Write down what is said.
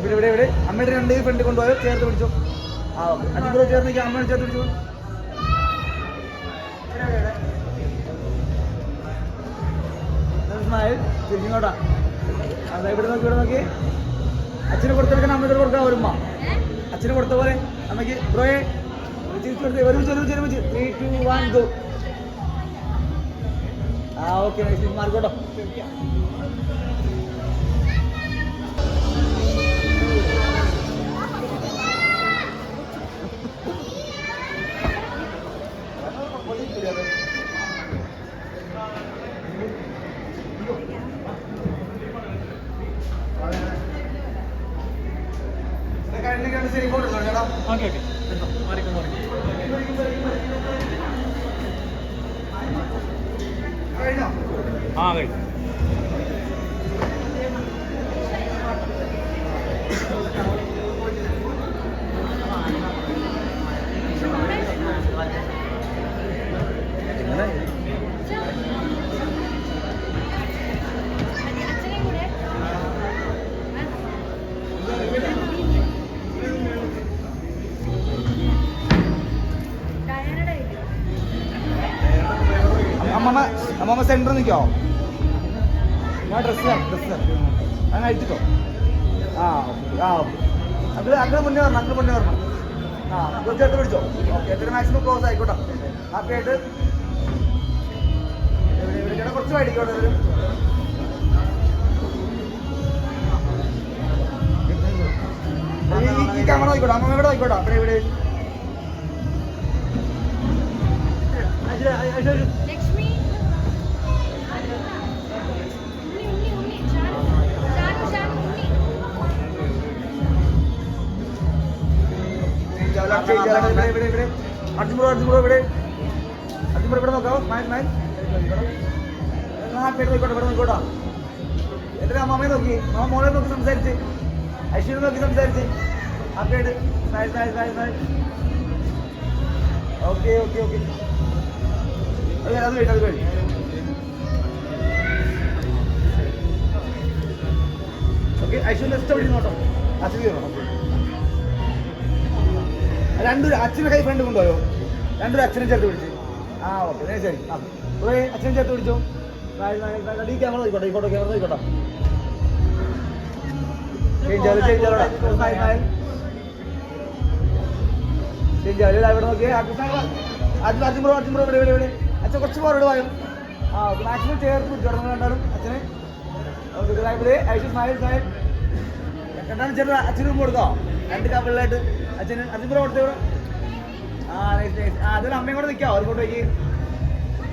ഇവിടെ ഇവിടെ ഇവിടെ. അമ്മയുടെ രണ്ട് ഫ്രണ്ട് കൊണ്ടുപോയോ ചേർത്ത് പിടിച്ചോ. ആ ഓക്കെ. അജിബ്രോ ചേർന്ന് നിൽക്കുക. അമ്മയുടെ ചേർത്ത് പിടിച്ചോ. തിരിഞ്ഞോട്ടാ അതാ ഇവിടെ നോക്കി ഇവിടെ നോക്കി. അച്ഛന് കൊടുത്തെടുക്കണം അമ്മയുടെ കൊടുക്കാൻ വരുമ്പോ അച്ഛന് കൊടുത്ത പോലെ അമ്മയ്ക്ക്. ബ്രോയെ ഗോ ആ ഓക്കെ മാർക്കോട്ടോ ആ കഴിഞ്ഞു. അമ്മമ്മ അമ്മമ്മ സെന്ററിൽ നിൽക്കോ ഞാൻ ഡ്രസ്സ് ഡ്രസ്സ് അങ്ങനെ അയച്ചിട്ടോ ആ ആ അത് അങ്ങനെ മുന്നേ വരണം അങ്ങനെ മുന്നേ വരണം. ആ തീർച്ചയായിട്ടും പിടിച്ചോ. ഓക്കെ എത്ര മാക്സിമം ക്ലോസ് ആയിക്കോട്ടെ. ഹാപ്പി ആയിട്ട് കുറച്ച് മേടിക്കോട്ടെ ലക്ഷ്മി ഇവിടെ ഇവിടെ ഇവിടെ. അർജുൻ ഇവിടെ. അർജുൻ ഇവിടെ നോക്കാം മൈൻ മൈൻ. ഹാപ്പി ആയിട്ട് നോക്കട്ടെ ഇവിടെ നോക്കോട്ടോ എന്നിട്ട് അമ്മമ്മയെ നോക്കി. അമ്മ മോളെ നോക്കി സംസാരിച്ച്. ഐശ്വര്യം നോക്കി സംസാരിച്ച്. ആയിട്ട്. Smile smile smile smile okay okay okay അത് കഴിഞ്ഞു അത് കഴിഞ്ഞു ഓക്കെ ഐശ്വര്യം നെക്സ്റ്റ് അവിടെ നോട്ടോ അച്ഛൻ ഓക്കെ രണ്ടു അച്ഛനെ കൈ ഫ്രണ്ട് കൊണ്ടുപോയോ? രണ്ടൊരു അച്ഛനെ ചേർത്ത് പിടിച്ച്. ആ ഓക്കെ ശരി ആ പോയി അച്ഛനെ ചേർത്ത് പിടിച്ചു? ഈ ക്യാമറ നോക്കിക്കോട്ടെ ഈ ഫോട്ടോ ക്യാമറ നോക്കിക്കോട്ടെ. ചേഞ്ച് ആവും ചേഞ്ച് ആവോടാ ചേഞ്ച് ആവില്ല ഇവിടെ നോക്കിയേ. അച്ഛൻ അച്ഛൻ ബ്രോ അച്ഛൻ ബ്രോ ഇവിടെ ഇവിടെ ഇവിടെ. അച്ഛൻ കുറച്ച് പോരോട് പോയോ ആ ഓക്കെ മാക്സിമം ചേർത്ത് പിടിച്ചോ കണ്ടാലും അച്ഛനെ. ഓക്കെ ഇവിടെ ഐശ്വര്യ സ്മൈൽ സ്മൈൽ. രണ്ടാണ് ചേട്ടൻ അച്ഛനും കൊടുക്കാം രണ്ട് കപ്പിളിലായിട്ട് അച്ഛൻ കൂടെ കൊടുത്തേ ആ നൈസ് അതിൽ അമ്മയും കൂടെ നിൽക്കാം ഒരു ഫോട്ടോയ്ക്ക്